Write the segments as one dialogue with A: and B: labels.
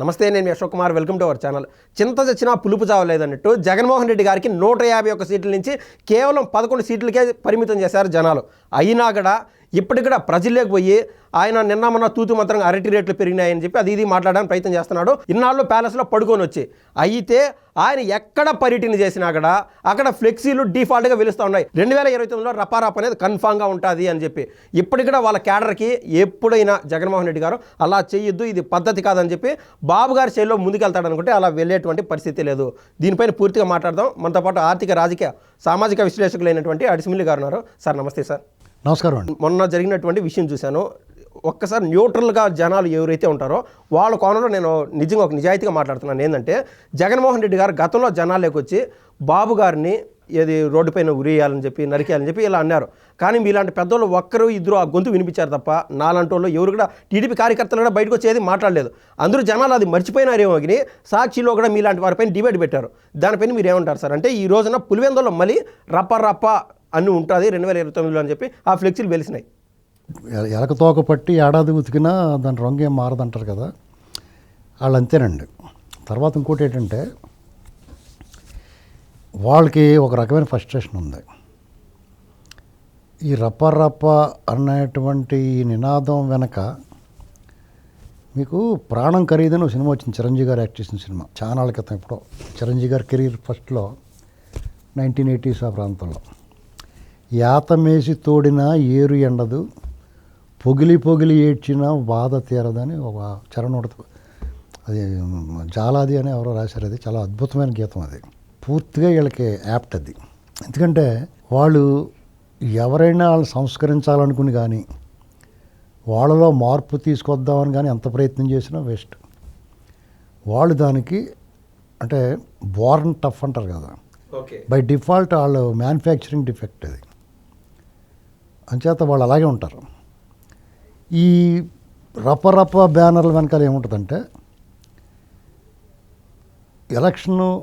A: నమస్తే నేను Ashok Kumar. Welcome to our channel. చింత చచ్చినా పులుపు చావలేదన్నట్టు జగన్మోహన్ రెడ్డి గారికి నూట యాభై ఒక్క సీట్ల నుంచి కేవలం పదకొండు సీట్లకే పరిమితం చేశారు జనాలు. అయినా కూడా ఇప్పటికి కూడా ప్రజల్లోకి పోయి ఆయన నిన్న మొన్న తూతు మాత్రం అరటి రేట్లు పెరిగినాయని చెప్పి అది ఇది మాట్లాడడానికి ప్రయత్నం చేస్తున్నాడు. ఇన్నాళ్ళు ప్యాలెస్లో పడుకొని వచ్చి. అయితే ఆయన ఎక్కడ పర్యటన చేసినా కూడా అక్కడ ఫ్లెక్సీలు డిఫాల్ట్గా వెలుస్తూ ఉన్నాయి. రెండు వేల ఇరవై తొమ్మిదిలో రపారాప్ అనేది కన్ఫామ్గా ఉంటుంది అని చెప్పి. ఇప్పటికి కూడా వాళ్ళ క్యాడర్కి ఎప్పుడైనా జగన్మోహన్ రెడ్డి గారు అలా చేయొద్దు ఇది పద్ధతి కాదని చెప్పి బాబు గారి శైలిలో ముందుకెళ్తాడనుకుంటే అలా వెళ్ళేటువంటి పరిస్థితి లేదు. దీనిపైన పూర్తిగా మాట్లాడదాం. మనతో పాటు ఆర్థిక రాజకీయ సామాజిక విశ్లేషకులైనటువంటి అడిసిమిల్లి గారు ఉన్నారు. సార్ నమస్తే సార్.
B: నమస్కారం అండి.
A: మొన్న జరిగినటువంటి విషయం చూశాను. ఒక్కసారి న్యూట్రల్గా జనాలు ఎవరైతే ఉంటారో వాళ్ళ కోణంలో నేను నిజంగా ఒక నిజాయితీగా మాట్లాడుతున్నాను. ఏంటంటే జగన్మోహన్ రెడ్డి గారు గతంలో జనాల్లోకి వచ్చి బాబు గారిని ఏది రోడ్డుపైన ఉరేయాలని చెప్పి నరికేయాలని చెప్పి ఇలా అన్నారు. కానీ మీలాంటి పెద్దోళ్ళు ఒక్కరు ఇద్దరు ఆ గొంతు వినిపించారు తప్ప నాలాంటి వాళ్ళు ఎవరు కూడా టీడీపీ కార్యకర్తలు కూడా బయటకు వచ్చేది మాట్లాడలేదు. అందరూ జనాలు అది మర్చిపోయినారేమో కానీ సాక్షిలో కూడా మీలాంటి వారిపైన డిబేట్ పెట్టారు. దానిపైన మీరు ఏమంటారు సార్? అంటే ఈ రోజున పులివెందులో మళ్ళీ రప్ప రప్ప అన్ని ఉంటుంది రెండు వేల ఇరవై తొమ్మిదిలో అని చెప్పి ఆ ఫ్లెక్సీలు వెలిసినాయి.
B: ఎలక తోక పట్టి ఏడాది ఉతికినా దాని రంగు ఏం మారదంటారు కదా వాళ్ళు అంతేనండి. తర్వాత ఇంకోటి ఏంటంటే వాళ్ళకి ఒక రకమైన ఫ్రస్ట్రేషన్ ఉంది. ఈ రప్ప రప్ప అనేటువంటి ఈ నినాదం వెనక మీకు ప్రాణం ఖరీదని ఒక సినిమా వచ్చింది చిరంజీవి గారు యాక్ట్ చేసిన సినిమా. చాలా క్రితం ఇప్పుడు చిరంజీవి గారి కెరీర్ ఫస్ట్లో నైన్టీన్ ఎయిటీస్ ఆ ప్రాంతంలో. యాతమేసి తోడిన ఏరు ఎండదు పొగిలి పొగిలి ఏడ్చిన బాధ తీరదని ఒక చరణం ఉంటుంది అది జాలాది అని ఎవరో రాశారు అది చాలా అద్భుతమైన గీతం అది. పూర్తిగా వీళ్ళకి యాప్ట్ అది. ఎందుకంటే వాళ్ళు ఎవరైనా వాళ్ళు సంస్కరించాలనుకుని కానీ వాళ్ళలో మార్పు తీసుకొద్దామని కానీ ఎంత ప్రయత్నం చేసినా వేస్ట్. వాళ్ళు దానికి అంటే బోర్న్ టఫ్ అంటారు కదా.
A: ఓకే.
B: బై డిఫాల్ట్ వాళ్ళు మ్యానుఫ్యాక్చరింగ్ డిఫెక్ట్ అది. అంచేత వాళ్ళు అలాగే ఉంటారు. ఈ రప రప బ్యానర్ల వెనకాల ఏముంటుందంటే ఎలక్షన్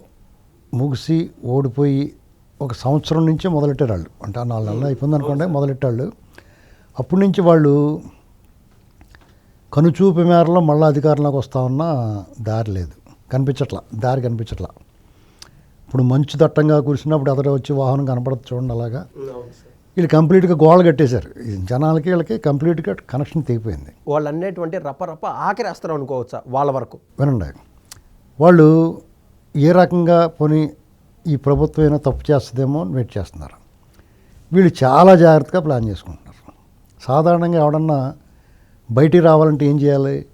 B: ముగిసి ఓడిపోయి ఒక సంవత్సరం నుంచే మొదలెట్టారు వాళ్ళు అంటే ఆ నాలుగు నెలలు అయిపోయింది అనుకోండి మొదలెట్టాళ్ళు. అప్పటి నుంచి వాళ్ళు కనుచూపు మేరలో మళ్ళీ అధికారంలోకి వస్తామన్నా దారి లేదు. కనిపించట్లా దారి కనిపించట్లా. ఇప్పుడు మంచు దట్టంగా కురిసినప్పుడు ఎదర వచ్చి వాహనం కనపడదు చూడండి అలాగా. వీళ్ళు కంప్లీట్గా గోడలు కట్టేశారు. జనాలకి వీళ్ళకి కంప్లీట్గా కనెక్షన్ తెగిపోయింది.
A: వాళ్ళు అన్నేటువంటి రప్ప రప్ప ఆఖరేస్తారు అనుకోవచ్చా వాళ్ళ వరకు?
B: వినండి. వాళ్ళు ఏ రకంగా పోనీ ఈ ప్రభుత్వం అయినా తప్పు చేస్తుందేమో అని వెయిట్ చేస్తున్నారు. వీళ్ళు చాలా జాగ్రత్తగా ప్లాన్ చేసుకుంటున్నారు. సాధారణంగా ఎవడన్నా బయటికి రావాలంటే ఏం చేయాలి?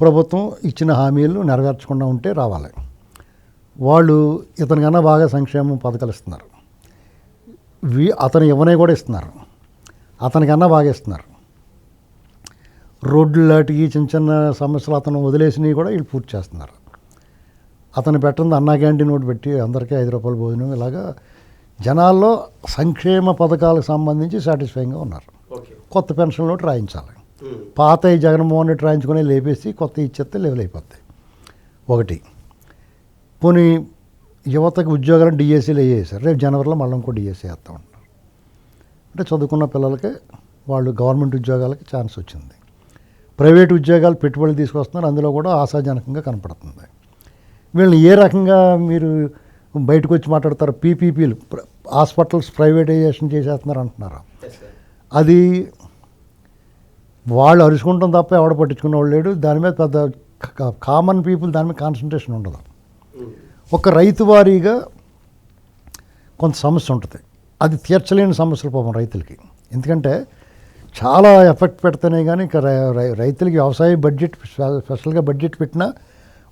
B: ప్రభుత్వం ఇచ్చిన హామీలు నెరవేర్చకుండా ఉంటే రావాలి. వాళ్ళు ఇతనికన్నా బాగా సంక్షేమం పథకాలు ఇస్తున్నారు. వీ అతను ఇవ్వనే కూడా ఇస్తున్నారు. అతనికన్నా బాగా ఇస్తున్నారు. రోడ్లు లాంటివి చిన్న చిన్న సమస్యలు అతను వదిలేసినవి కూడా వీళ్ళు పూర్తి చేస్తున్నారు. అతను పెట్టింది అన్నా క్యాంటీన్ ఒకటి పెట్టి అందరికీ ఐదు రూపాయలు భోజనం ఇలాగా జనాల్లో సంక్షేమ పథకాలకు సంబంధించి సాటిస్ఫైయింగ్గా ఉన్నారు. కొత్త పెన్షన్ ఒకటి రాయించాలి. పాత జగన్మోహన్ రెడ్డి రాయించుకొని లేపేసి కొత్త ఇచ్చేస్తే లెవెల్ అయిపోతాయి ఒకటి. పోనీ యువతకు ఉద్యోగాలను డిఎస్సీలు వేసేసారు రేపు జనవరిలో మళ్ళీ ఇంకో డిఎస్సీ వేస్తూ ఉంటారు అంటే చదువుకున్న పిల్లలకి వాళ్ళు గవర్నమెంట్ ఉద్యోగాలకి ఛాన్స్ వచ్చింది. ప్రైవేట్ ఉద్యోగాలు పెట్టుబడులు తీసుకొస్తున్నారు. అందులో కూడా ఆశాజనకంగా కనపడుతుంది. వీళ్ళని ఏ రకంగా మీరు బయటకు వచ్చి మాట్లాడతారు? పీపీపీలు హాస్పిటల్స్ ప్రైవేటైజేషన్ చేసేస్తున్నారు అంటున్నారు? అది వాళ్ళు అరుచుకుంటాం తప్ప ఎవడ పట్టించుకున్న వాళ్ళు లేడు. దాని మీద పెద్ద క- కామన్ పీపుల్ దాని మీద కాన్సన్ట్రేషన్ ఉండదు. ఒక రైతు వారీగా కొంత సమస్య ఉంటుంది. అది తీర్చలేని సమస్యలు పాపం రైతులకి. ఎందుకంటే చాలా ఎఫెక్ట్ పెడితేనే కానీ ఇక రైతులకి వ్యవసాయ బడ్జెట్ స్పె- స్పెషల్గా బడ్జెట్ పెట్టినా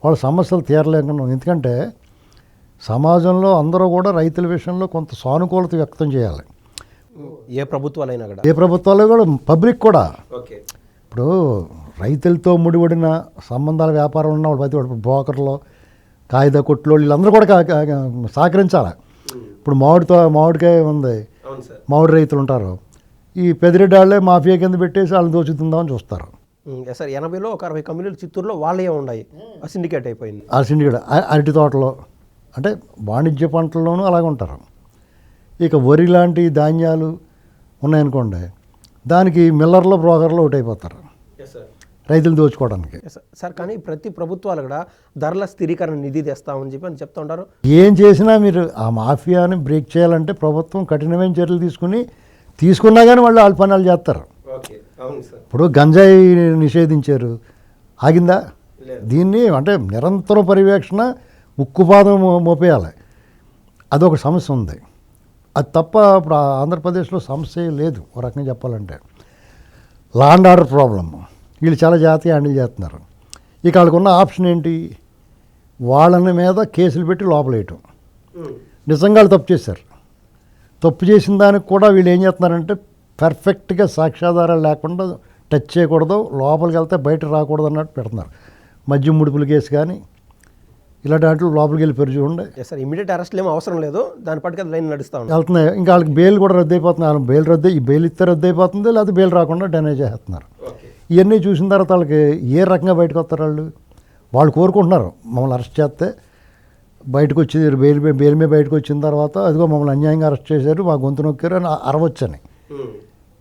B: వాళ్ళ సమస్యలు తీరలేకుండా. ఎందుకంటే సమాజంలో అందరూ కూడా రైతుల విషయంలో కొంత సానుకూలత వ్యక్తం చేయాలి.
A: ఏ ప్రభుత్వాలైనా కూడా.
B: ఏ ప్రభుత్వాలు కూడా పబ్లిక్ కూడా. ఇప్పుడు రైతులతో ముడిపడిన సంబంధాల వ్యాపారం ఉన్న వాళ్ళు ప్రతి బ్రోకర్లు కాగిత కొట్లు వీళ్ళందరూ కూడా సహకరించాలి? ఇప్పుడు మామిడితో మామిడికాయ ఉంది. మామిడి రైతులు ఉంటారు. ఈ పెదిరెడ్డి వాళ్ళే మాఫియా కింద పెట్టేసి వాళ్ళని దోచుతుందామని చూస్తారు.
A: సార్. ఎనభైలో ఒక అరవై కంపెనీలు చిత్తూరులో వాళ్ళే ఉన్నాయి. ఆ సిండికేట్ అయిపోయింది.
B: ఆ సిండికేట్ అరటి తోటలో. అంటే వాణిజ్య పంటల్లోనూ అలాగే ఉంటారు. ఇక వరి లాంటి ధాన్యాలు ఉన్నాయనుకోండి దానికి మిల్లర్లో బ్రోకర్లో ఒకటి అయిపోతారు రైతులు దోచుకోవడానికి.
A: సార్ కానీ ప్రతి ప్రభుత్వాలు కూడా ధరల స్థిరీకరణ నిధి తెస్తామని చెప్పి అని చెప్తా ఉంటారు.
B: ఏం చేసినా మీరు ఆ మాఫియాని బ్రేక్ చేయాలంటే ప్రభుత్వం కఠినమైన చర్యలు తీసుకుని తీసుకున్నా కానీ వాళ్ళు వాళ్ళ పనులు చేస్తారు.
A: ఓకే. అవును సార్
B: ఇప్పుడు గంజాయి నిషేధించారు. ఆగిందా? దీన్ని అంటే నిరంతరం పర్యవేక్షణ ఉక్కుపాదం మోపేయాలి. అదొక సమస్య ఉంది. అది తప్ప ఇప్పుడు ఆంధ్రప్రదేశ్లో సమస్య లేదు. ఒక రకంగా చెప్పాలంటే. Law and order problem. వీళ్ళు చాలా జాతీయ హ్యాండిల్ చేస్తున్నారు. ఇక వాళ్ళకున్న ఆప్షన్ ఏంటి? వాళ్ళని మీద కేసులు పెట్టి లోపలేయటం. నిజంగా వాళ్ళు తప్పు చేశారు. తప్పు చేసిన దానికి కూడా వీళ్ళు ఏం చేస్తున్నారంటే పర్ఫెక్ట్గా సాక్ష్యాధారాలు లేకుండా టచ్ చేయకూడదు లోపలికి వెళ్తే బయట రాకూడదు అన్నట్టు పెడుతున్నారు. మద్యం ముడుపుల కేసు కానీ ఇలాంటి వాటిలో లోపలికి వెళ్ళి పెరిగి చూడండి.
A: ఎస్ సార్ ఇమీడియట్ అరెస్ట్లు ఏమో అవసరం లేదు. దాని పట్టుకు లైన్ నడుస్తూ
B: వెళ్తున్నాయి. ఇంకా వాళ్ళకి బెయిల్ కూడా రద్దు అయిపోతుంది వాళ్ళకి బెయిల్ రద్దు ఈ బెయిల్ ఇస్తే రద్దు అయిపోతుంది లేదా బెయిల్ రాకుండా డ్యామేజ్ చేస్తున్నారు. ఇవన్నీ చూసిన తర్వాత వాళ్ళకి ఏ రకంగా బయటకు వస్తారు వాళ్ళు? వాళ్ళు కోరుకుంటున్నారు మమ్మల్ని అరెస్ట్ చేస్తే బయటకు వచ్చి బెయిల్ బెయిల్ మీద బయటకు వచ్చిన తర్వాత అదిగో మమ్మల్ని అన్యాయంగా అరెస్ట్ చేశారు మా గొంతు నొక్కారు అని అరవచ్చని.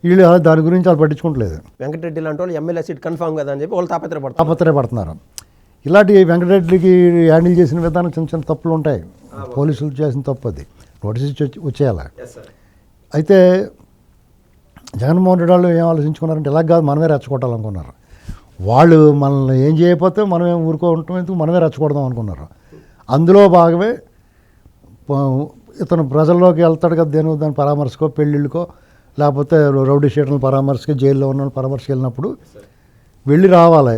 B: వీళ్ళు దాని గురించి వాళ్ళు పట్టించుకోవట్లేదు
A: వెంకటరెడ్డి లాంటి వాళ్ళు ఎమ్మెల్యే సీట్ కన్ఫామ్ కదా అని చెప్పి వాళ్ళు తాపత్రపడతారు
B: తాపత్రయపడుతున్నారు. ఇలాంటి వెంకటరెడ్డికి హ్యాండిల్ చేసిన విధానం చిన్న చిన్న తప్పులు ఉంటాయి. పోలీసులు చేసిన తప్పు అది. నోటీస్ వచ్చేయాలి. అయితే జగన్మోహన్ రెడ్డి వాళ్ళు ఏం ఆలోచించుకున్నారంటే ఇలా కాదు మనమే రెచ్చగొట్టాలనుకున్నారు. వాళ్ళు మనల్ని ఏం చేయకపోతే మనమే ఊరుకో ఉంటాం ఎందుకు? మనమే రెచ్చగొడదాం అనుకున్నారు. అందులో భాగమే ఇతను ప్రజల్లోకి వెళ్తాడు కదా దేని దాని పరామర్శకో పెళ్ళిళ్ళకో లేకపోతే రౌడీ షీటర్ల పరామర్శకి జైల్లో ఉన్న పరామర్శకి వెళ్ళినప్పుడు వెళ్ళి రావాలి.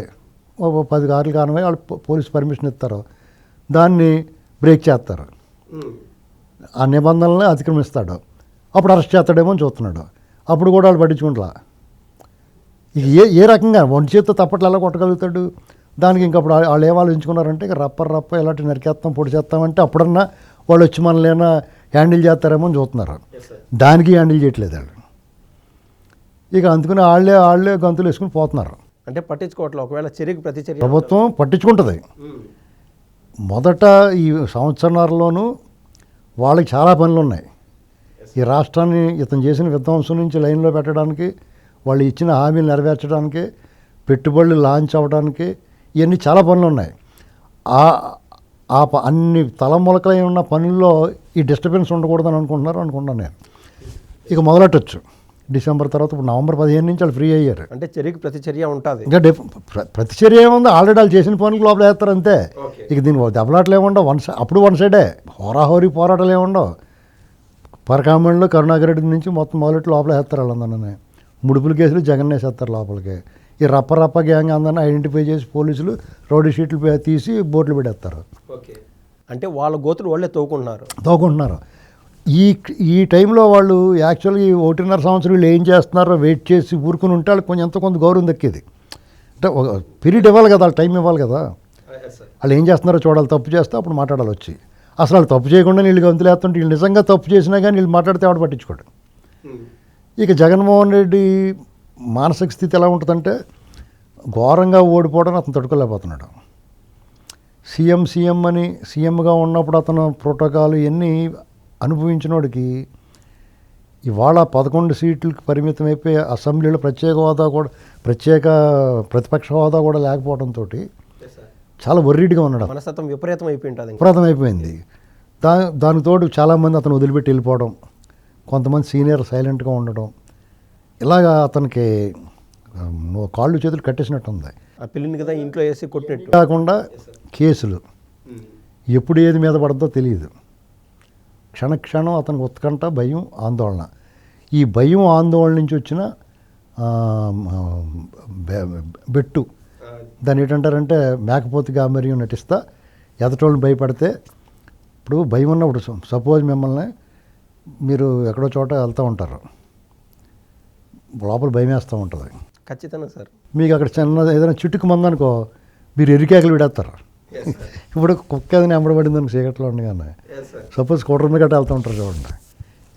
B: పది కార్లు కానమై వాళ్ళు పోలీస్ పర్మిషన్ ఇస్తారు. దాన్ని బ్రేక్ చేస్తారు. ఆ నిబంధనల్ని అతిక్రమిస్తాడు. అప్పుడు అరెస్ట్ చేస్తాడేమో అని చూస్తున్నాడు. అప్పుడు కూడా వాళ్ళు పట్టించుకుంటా ఇక ఏ ఏ రకంగా ఒంటి చేత్తో తప్పట్లు ఎలా కొట్టగలుగుతాడు? దానికి ఇంకప్పుడు వాళ్ళు ఏం ఆలోచించుకున్నారంటే ఇక రప్ప రప్ప ఇలాంటి నరికేస్తాం పొడి చేస్తామంటే అప్పుడన్నా వాళ్ళు వచ్చి మనల్ని హ్యాండిల్ చేస్తారేమో అని చూస్తున్నారు. దానికి హ్యాండిల్ చేయట్లేదు వాళ్ళు. ఇక అందుకని వాళ్ళే వాళ్ళే గంతులు వేసుకుని పోతున్నారు.
A: అంటే పట్టించుకోవట్లేదు ఒకవేళ చర్యకు ప్రతి చర్య
B: ప్రభుత్వం పట్టించుకుంటుంది. మొదట ఈ సంవత్సరాల్లోనూ వాళ్ళకి చాలా పనులు ఉన్నాయి ఈ రాష్ట్రాన్ని ఇతను చేసిన విధ్వంసం నుంచి లైన్లో పెట్టడానికి వాళ్ళు ఇచ్చిన హామీలు నెరవేర్చడానికి పెట్టుబడులు లాంచ్ అవ్వడానికి ఇవన్నీ చాలా పనులు ఉన్నాయి. ఆ అన్ని తలములకలై ఉన్న పనుల్లో ఈ డిస్టర్బెన్స్ ఉండకూడదని అనుకుంటున్నారు అనుకుంటున్నాను నేను. ఇక మొదలెట్టచ్చు. డిసెంబర్ తర్వాత ఇప్పుడు నవంబర్ పదిహేను నుంచి వాళ్ళు ఫ్రీ అయ్యారు.
A: అంటే చర్యకు ప్రతి చర్య ఉంటుంది.
B: ఇంకా ప్రతిచర్య ఏముంది? ఆల్రెడీ వాళ్ళు చేసిన పనులకు లోపల వేస్తారు అంతే. ఇక దీని దెబ్బలాటలు ఏముండవు వన్ అప్పుడు వన్ సైడే. హోరాహోరీ పోరాటాలు ఏముండవు పరకామంలో కరుణాకర్ రెడ్డి నుంచి మొత్తం మొదలెట్టి లోపల వేస్తారు వాళ్ళందరినీ. ముడుపుల కేసులు జగన్ వేసేస్తారు లోపలికి. ఈ రప్ప రప్ప గ్యాంగ్ అందరినీ ఐడెంటిఫై చేసి పోలీసులు రౌడీ షీట్లు తీసి బోట్లు పెట్టేస్తారు.
A: ఓకే. అంటే వాళ్ళ గోతులు వాళ్ళే తవ్వుకుంటున్నారు.
B: తోకుంటున్నారు ఈ ఈ టైంలో వాళ్ళు యాక్చువల్గా ఈ ఒకటిన్నర సంవత్సరం వీళ్ళు ఏం చేస్తున్నారో వెయిట్ చేసి ఊరుకుని ఉంటే వాళ్ళకి కొంచెం ఎంతో కొంత గౌరవం దక్కేది. అంటే పీరియడ్ ఇవ్వాలి కదా వాళ్ళు టైం ఇవ్వాలి కదా. వాళ్ళు ఏం చేస్తున్నారో చూడాలి తప్పు చేస్తే అప్పుడు మాట్లాడాలి వచ్చి. అసలు వాళ్ళు తప్పు చేయకుండా వీళ్ళు గంతులేస్తుంటే వీళ్ళు నిజంగా తప్పు చేసినా కానీ వీళ్ళు మాట్లాడితే ఆవిడ పట్టించుకోడు. ఇక జగన్మోహన్ రెడ్డి మానసిక స్థితి ఎలా ఉంటుందంటే ఘోరంగా ఓడిపోవడం అతను తట్టుకోలేకపోతున్నాడు. సీఎం సీఎం అని సీఎంగా ఉన్నప్పుడు అతను ప్రోటోకాల్ ఇవన్నీ అనుభవించినోడికి ఇవాళ పదకొండు సీట్లకు పరిమితం అయిపోయి అసెంబ్లీలో ప్రత్యేక హోదా కూడా ప్రత్యేక ప్రతిపక్ష హోదా కూడా లేకపోవడంతో చాలా వర్రీడ్గా ఉన్నాడు
A: మనస్తత్వం విపరీతం అయిపోయి ఉంటుంది ఇంకా.
B: అపరాధం అయిపోయింది దా దానికి తోడు చాలామంది అతను వదిలిపెట్టి వెళ్ళిపోవడం కొంతమంది సీనియర్ సైలెంట్గా ఉండడం ఇలాగా అతనికి కాళ్ళు చేతులు కట్టేసినట్టు ఉంది
A: ఆ పిల్లిని కదా ఇంట్లో వేసి కొట్టినట్టు.
B: కాకుండా కేసులు. ఎప్పుడు ఏది మీద పడద్దో తెలియదు క్షణక్షణం అతనికి ఉత్కంఠ భయం ఆందోళన. ఈ భయం ఆందోళన నుంచి వచ్చిన బెట్టు దాన్ని ఏంటంటారంటే మేకపోతు గాంభీర్యం నటిస్తా ఎదటోళ్ళని భయపడితే ఇప్పుడు భయం ఉన్నప్పుడు సపోజ్ మిమ్మల్ని మీరు ఎక్కడో చోట వెళ్తూ ఉంటారు. లోపల భయం వేస్తూ ఉంటుంది.
A: ఖచ్చితంగా సార్.
B: మీకు అక్కడ చిన్న ఏదైనా చిట్టుకు మందనుకో మీరు ఎరికేకలు విడేస్తారు ఇప్పుడు కుక్క ఏదైనా ఎంబడబడింది అనుకో చీకట్లో ఉండగానే. సపోజ్ స్కూటర్ మీద గట్ట వెళ్తూ ఉంటారు చూడండి.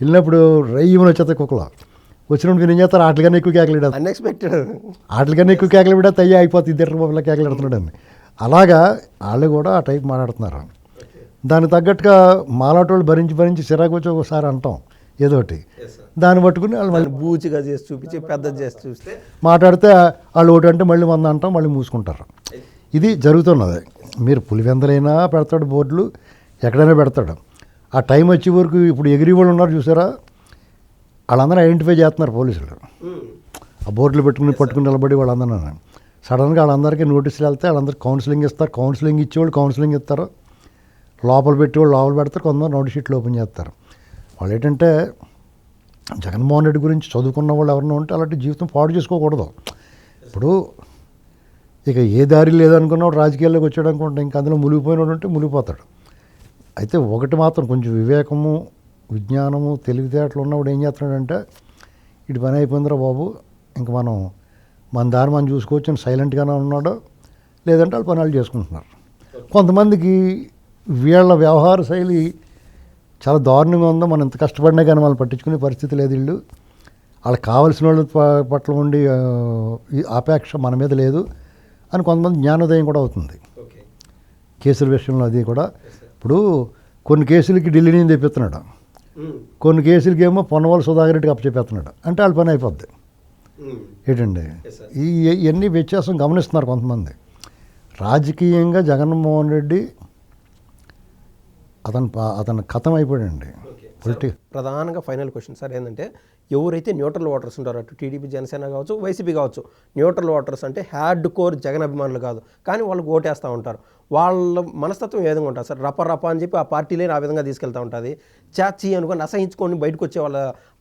B: వెళ్ళినప్పుడు రయ్యమని వచ్చేస్తాయి కుక్కలు. వచ్చినప్పుడు మీరు ఏం చేస్తారు ఆటలుగానే ఎక్కువ కేకలు విడేస్తారు
A: అన్ఎక్స్పెక్టెడ్
B: ఆటలుగానే ఎక్కువ కేకలు విడేస్తే అయ్యా అయిపోతుంది ఇద్దరు మొబైల్లో కేకలు అని. అలాగా వాళ్ళు కూడా ఆ టైప్ మాట్లాడుతున్నారు. దానికి తగ్గట్టుగా మాలాటోళ్ళు భరించి భరించి చిరాకు వచ్చి ఒకసారి అంటాం. ఏదోటి దాన్ని పట్టుకుని వాళ్ళు మళ్ళీ
A: బూచిగా చేసి చూపించి పెద్దది చేసి చూస్తే
B: మాట్లాడితే వాళ్ళు ఒకటి అంటే మళ్ళీ వంద అంటాం మళ్ళీ మూసుకుంటారు. ఇది జరుగుతున్నది. మీరు పులివెందలైనా పెడతాడు బోర్డులు ఎక్కడైనా పెడతాడు. ఆ టైం వచ్చే వరకు ఇప్పుడు ఎగిరి వాళ్ళు ఉన్నారు చూసారా? వాళ్ళందరూ ఐడెంటిఫై చేస్తున్నారు పోలీసులు. ఆ బోర్డులు పెట్టుకుని పట్టుకుని నిలబడి వాళ్ళందరూ సడన్గా వాళ్ళందరికీ నోటీసులు వెళ్తే వాళ్ళందరూ కౌన్సిలింగ్ ఇస్తారు. కౌన్సిలింగ్ ఇచ్చేవాళ్ళు కౌన్సిలింగ్ ఇస్తారు. లోపల పెట్టేవాళ్ళు లోపల పెడతారు. కొంతమంది నోటీస్ షీట్లు ఓపెన్ చేస్తారు. వాళ్ళు ఏంటంటే జగన్మోహన్ రెడ్డి గురించి చదువుకున్న వాళ్ళు ఎవరైనా ఉంటే అలాంటి జీవితం పాడు చేసుకోకూడదు. ఇప్పుడు ఇక ఏ దారి లేదనుకున్నాడు రాజకీయాల్లోకి వచ్చాడు అనుకుంటే ఇంక అందులో మునిగిపోయినాడు ఉంటే మునిగిపోతాడు. అయితే ఒకటి మాత్రం కొంచెం వివేకము విజ్ఞానము తెలివితేటలు ఉన్నవాడు ఏం చేస్తున్నాడంటే ఇటు పని అయిపోయిందిరా బాబు ఇంక మనం మన దారి మనం చూసుకోవచ్చు అని సైలెంట్గానే ఉన్నాడు లేదంటే వాళ్ళు పని వాళ్ళు చేసుకుంటున్నారు. కొంతమందికి వీళ్ళ వ్యవహార శైలి చాలా దారుణంగా ఉందో మనం ఎంత కష్టపడినా కానీ వాళ్ళు పట్టించుకునే పరిస్థితి లేదు వీళ్ళు. వాళ్ళకి కావాల్సిన వాళ్ళ పట్ల ఉండి ఆపేక్ష మన మీద లేదు అని కొంతమంది జ్ఞానోదయం కూడా అవుతుంది. కేసుల విషయంలో అది కూడా. ఇప్పుడు కొన్ని కేసులకి ఢిల్లీ నుంచి తెప్పిస్తున్నాడు. కొన్ని కేసులకి ఏమో పొన్నవాళ్ళు సుధాకర్ రెడ్డికి అప్పచెప్పేస్తున్నాడు. అంటే వాళ్ళ పని అయిపోద్ది. ఏంటండి. ఈ ఇవన్నీ వ్యత్యాసం గమనిస్తున్నారు కొంతమంది. రాజకీయంగా జగన్మోహన్ రెడ్డి అతను అతను కథం అయిపోయాడండి. పొలిటి
A: ప్రధానంగా ఫైనల్ క్వశ్చన్ సార్ ఏంటంటే ఎవరైతే న్యూట్రల్ ఓటర్స్ ఉంటారో అటు టీడీపీ జనసేన కావచ్చు వైసీపీ కావచ్చు న్యూట్రల్ ఓటర్స్ అంటే హ్యాడ్ కోర్ జగన్ అభిమానులు కాదు. కానీ వాళ్ళకి ఓటేస్తూ ఉంటారు. వాళ్ళ మనస్తత్వం ఏ విధంగా ఉంటుంది? సార్ రప రప అని చెప్పి ఆ పార్టీలే ఆ విధంగా తీసుకెళ్తూ ఉంటుంది. చాచి అనుకొని అసహించుకొని బయటకు వచ్చే వాళ్ళ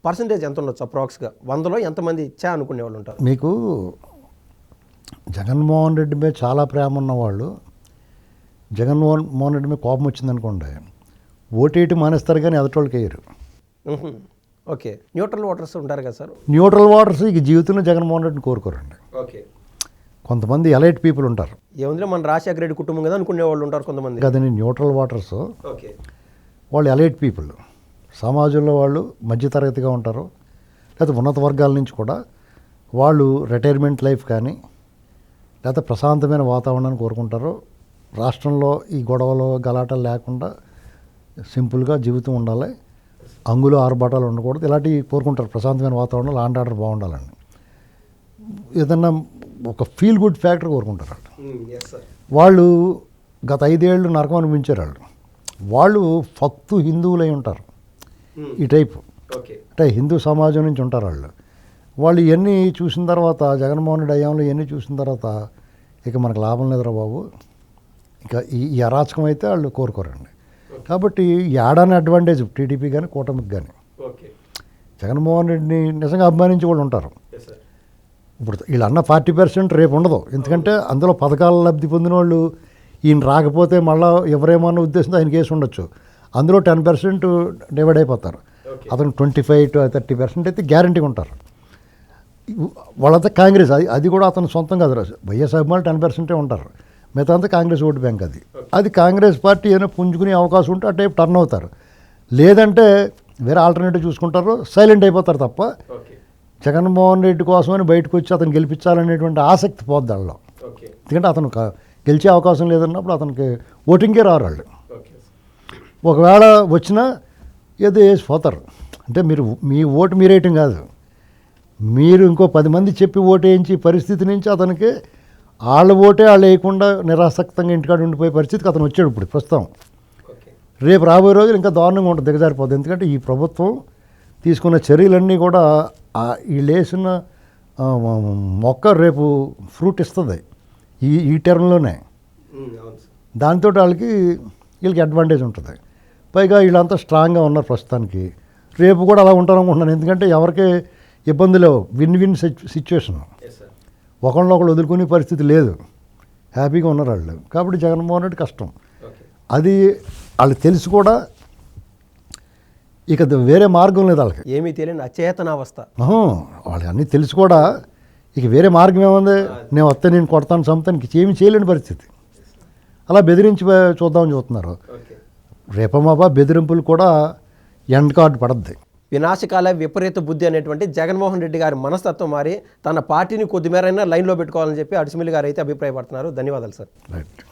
A: పర్సంటేజ్ ఎంత ఉండొచ్చు అప్రాక్స్గా వందలో ఎంతమంది చా అనుకునే వాళ్ళు ఉంటారు?
B: మీకు జగన్మోహన్ రెడ్డి మీద చాలా ప్రేమ ఉన్నవాళ్ళు జగన్మోహన్ మోహన్ రెడ్డి మీద కోపం వచ్చిందనుకోండి ఓటేటి మానేస్తారు కానీ ఎదటోళ్ళకి వేయరు.
A: ఓకే. న్యూట్రల్ ఓటర్స్ ఉంటారు కదా సార్?
B: న్యూట్రల్ వాటర్స్ ఇక జీవితంలో జగన్మోహన్ రెడ్డిని కోరుకోరండి.
A: ఓకే.
B: కొంతమంది ఎలైట్ పీపుల్ ఉంటారు.
A: ఏముందిలే మన రాజశేఖర రెడ్డి కుటుంబం కదా అనుకునే వాళ్ళు ఉంటారు కొంతమంది.
B: కదండి న్యూట్రల్ వాటర్స్.
A: ఓకే.
B: వాళ్ళు ఎలైట్ పీపుల్. సమాజంలో వాళ్ళు మధ్యతరగతిగా ఉంటారు. లేకపోతే ఉన్నత వర్గాల నుంచి కూడా వాళ్ళు రిటైర్మెంట్ లైఫ్ కానీ లేకపోతే ప్రశాంతమైన వాతావరణాన్ని కోరుకుంటారు. రాష్ట్రంలో ఈ గొడవలు గలాటలు లేకుండా సింపుల్గా జీవితం ఉండాలి. అంగులు ఆర్భాటాలు ఉండకూడదు. ఇలాంటివి కోరుకుంటారు. ప్రశాంతమైన వాతావరణం లాండ్ ఆర్డర్ బాగుండాలని ఏదన్నా ఒక ఫీల్ గుడ్ ఫ్యాక్టర్ కోరుకుంటారు వాళ్ళు.
A: సార్
B: వాళ్ళు గత ఐదేళ్ళు నరకం అనిపించారు వాళ్ళు. వాళ్ళు ఫక్తు హిందువులై ఉంటారు. ఈ టైపు అంటే హిందూ సమాజం నుంచి ఉంటారు వాళ్ళు. వాళ్ళు ఇవన్నీ చూసిన తర్వాత జగన్మోహన్ రెడ్డి అయ్యాంలో ఇవన్నీ చూసిన తర్వాత ఇక మనకు లాభం లేదురా బాబు. ఇక ఈ అరాచకం అయితే వాళ్ళు కోరుకోరండి. కాబట్టి ఏడాని అడ్వాంటేజ్ టీడీపీ కానీ కూటమికి కానీ జగన్మోహన్ రెడ్డిని నిజంగా అభిమానించి వాళ్ళు ఉంటారు. ఇప్పుడు వీళ్ళు అన్న ఫార్టీ పర్సెంట్ రేపు ఉండదు. ఎందుకంటే అందులో పథకాల లబ్ధి పొందిన వాళ్ళు ఈయన రాకపోతే మళ్ళీ ఎవరేమన్న ఉద్దేశంతో ఆయన కేసు ఉండొచ్చు. అందులో టెన్ పర్సెంట్ డివైడ్ అయిపోతారు. అతను twenty five to thirty percent అయితే గ్యారంటీగా ఉంటారు. వాళ్ళంతా కాంగ్రెస్. అది అది కూడా అతను సొంతం కాదు. వైఎస్ అభిమానులు టెన్ పర్సెంటే ఉంటారు. మిగతా అంతా కాంగ్రెస్ ఓటు బ్యాంక్ అది. అది కాంగ్రెస్ పార్టీ ఏమైనా పుంజుకునే అవకాశం ఉంటే ఆ టైప్ టర్న్ అవుతారు. లేదంటే వేరే ఆల్టర్నేటివ్ చూసుకుంటారు సైలెంట్ అయిపోతారు తప్ప జగన్మోహన్ రెడ్డి కోసమని బయటకు వచ్చి అతను గెలిపించాలనేటువంటి ఆసక్తి పోద్ది
A: ఓకే.
B: ఎందుకంటే అతను గెలిచే అవకాశం లేదన్నప్పుడు అతనికి ఓటింగే రారు వాళ్ళు. ఒకవేళ వచ్చినా ఏదో వేసి పోతారు. అంటే మీరు మీ ఓటు మీరేయటం కాదు. మీరు ఇంకో పది మంది చెప్పి ఓటు వేయించి పరిస్థితి నుంచి అతనికి వాళ్ళ ఓటే వాళ్ళు వేయకుండా నిరాసక్తంగా ఇంటికాడ ఉండిపోయే పరిస్థితికి అతను వచ్చాడు ఇప్పుడు ప్రస్తుతం. రేపు రాబోయే రోజులు ఇంకా దారుణంగా ఉంటుంది దిగజారిపోతుంది ఎందుకంటే ఈ ప్రభుత్వం తీసుకున్న చర్యలన్నీ కూడా వీళ్ళు వేసిన మొక్క రేపు ఫ్రూట్ ఇస్తుంది ఈ ఈ టర్మ్లోనే. దాంతో వాళ్ళకి వీళ్ళకి అడ్వాంటేజ్ ఉంటుంది. పైగా వీళ్ళంతా స్ట్రాంగ్గా ఉన్నారు ప్రస్తుతానికి. రేపు కూడా అలా ఉంటారు అనుకుంటున్నాను ఎందుకంటే ఎవరికి ఇబ్బంది లేవు. Win win situation.
A: Yes sir
B: ఒకళ్ళని ఒకళ్ళు వదులుకునే పరిస్థితి లేదు. హ్యాపీగా ఉన్నారు వాళ్ళు. కాబట్టి జగన్మోహన్ రెడ్డి కష్టం. అది వాళ్ళు తెలిసి కూడా ఇక వేరే మార్గం లేదు వాళ్ళకి.
A: ఏమీ తెలియని అచేతనావస్థ.
B: వాళ్ళు అన్నీ తెలిసి కూడా. ఇక వేరే మార్గం ఏముంది? నేను వస్తే నేను కొడతాను చంపుతాను ఏమి చేయలేని పరిస్థితి. అలా బెదిరించి చూద్దామని చూస్తున్నారు.
A: ఓకే.
B: రేపమాపా బెదిరింపులు కూడా ఎండ్ కార్డు పడద్ది.
A: వినాశకాల విపరీత బుద్ధి అనేటువంటి జగన్మోహన్ రెడ్డి గారి మనస్తత్వం మారి తన పార్టీని కొద్దిమేరైనా లైన్లో పెట్టుకోవాలని చెప్పి అడిసిమిల్లి గారు అయితే అభిప్రాయపడుతున్నారు. ధన్యవాదాలు సార్.